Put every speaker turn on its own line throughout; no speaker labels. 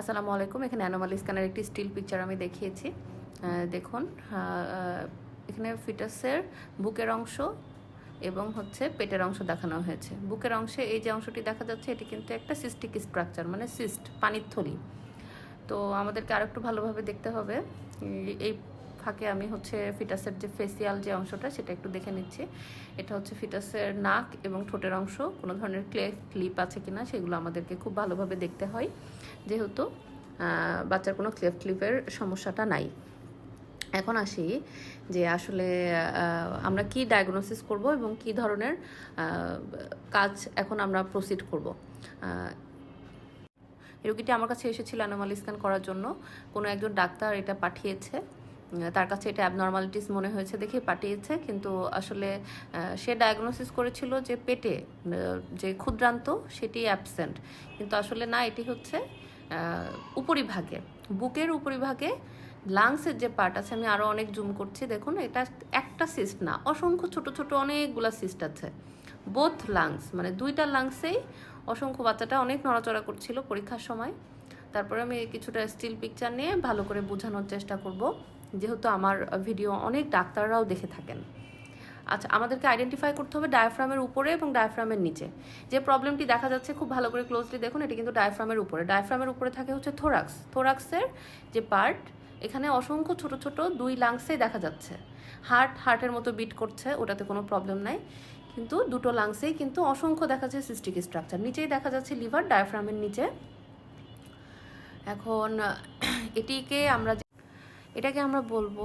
আসসালামু আলাইকুম। এখানে অ্যানোমাল স্ক্যানের একটি স্টিল পিকচার আমি দেখিয়েছি। দেখুন এখানে ফিটাসের বুকের অংশ এবং হচ্ছে পেটের অংশ দেখানো হয়েছে। বুকের অংশে এই যে অংশটি দেখা যাচ্ছে, এটি কিন্তু একটা সিস্টিক স্ট্রাকচার মানে সিস্ট পানির থলি। তো আমাদেরকে আরেকটু ভালোভাবে দেখতে হবে। এই ফাঁকে আমি হচ্ছে ফিটাসের যে ফেসিয়াল যে অংশটা সেটা একটু দেখে নিচ্ছি। এটা হচ্ছে ফিটাসের নাক এবং ঠোঁটের অংশ। কোনো ধরনের ক্লে ক্লিপ আছে কি না সেগুলো আমাদেরকে খুব ভালোভাবে দেখতে হয়। যেহেতু বাচ্চার কোনো ক্লেফ ক্লিপের সমস্যাটা নাই। এখন আসি যে আসলে আমরা কি ডায়াগনোসিস করব এবং কি ধরনের কাজ এখন আমরা প্রসিড করব। রোগীটি আমার কাছে এসেছিল অ্যানোমাল স্ক্যান করার জন্য। কোনো একজন ডাক্তার এটা পাঠিয়েছে। তার কাছে এটা অ্যাবনর্মালিটিস মনে হয়েছে দেখে পাঠিয়েছে, কিন্তু আসলে সে ডায়াগনোসিস করেছিল যে পেটে যে ক্ষুদ্রান্ত সেটি অ্যাবসেন্ট কিন্তু আসলে না, এটি হচ্ছে উপরিভাগে, বুকের উপরিভাগে লাংসের যে পার্ট আছে, আমি আরও অনেক জুম করছি, দেখুন, এটা একটা সিস্ট না, অসংখ্য ছোট ছোট অনেকগুলা সিস্ট আছে। বোথ লাংস মানে দুইটা লাংসেই অসংখ্য বাচ্চাটা অনেক নড়াচড়া করছিল পরীক্ষার সময়। তারপরে আমি কিছুটা স্টিল পিকচার নিয়ে ভালো করে বোঝানোর চেষ্টা করব। যেহেতু আমার ভিডিও অনেক ডাক্তাররাও দেখে থাকেন। আচ্ছা আমাদেরকে আইডেন্টিফাই করতে হবে ডায়াফ্রামের উপরে এবং ডায়াফ্রামের নিচে। যে প্রবলেমটি দেখা যাচ্ছে, খুব ভালো করে ক্লোজলি দেখুন, এটি কিন্তু ডায়াফ্রামের উপরে। ডায়াফ্রামের উপরে থাকে হচ্ছে থোরাক্স থোরাক্সের যে পার্ট এখানে অসংখ্য ছোট ছোট দুই লাংসেই দেখা যাচ্ছে। হার্ট হার্টের মতো বিট করছে, ওটাতে কোনো প্রবলেম নাই। কিন্তু দুটো লাংসেই কিন্তু অসংখ্য দেখা যাচ্ছে সিস্টিক স্ট্রাকচার নিচেই দেখা যাচ্ছে লিভার ডায়াফ্রামের নিচে। এখন, এটিকে আমরা এটাকে আমরা বলব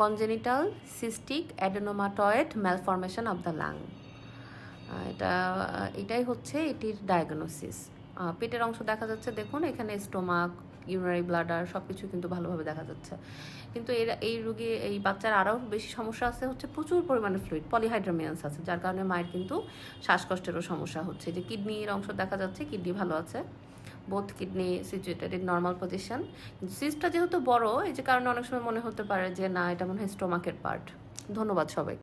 congenital cystic adenomatoid malformation of the lung এটা, এটাই হচ্ছে এটির ডায়াগনোসিস পেটের অংশ দেখা যাচ্ছে, দেখুন, এখানে স্টোমাক ইউনারি ব্লাডার সব কিছু কিন্তু ভালোভাবে দেখা যাচ্ছে। কিন্তু এর, এই রোগী, এই বাচ্চার আরও বেশি সমস্যা আছে হচ্ছে প্রচুর পরিমাণে ফ্লুইড পলিহাইড্রোমিয়ান্স আছে, যার কারণে মায়ের কিন্তু শ্বাসকষ্টেরও সমস্যা হচ্ছে। যে কিডনির অংশ দেখা যাচ্ছে কিডনি ভালো আছে। Both kidney situated in normal position সিস্টটা যেহেতু বড়, এই যে কারণে অনেক সময় মনে হতে পারে যে, না, এটা মনে হয় স্টোমাকের পার্ট ধন্যবাদ সবাই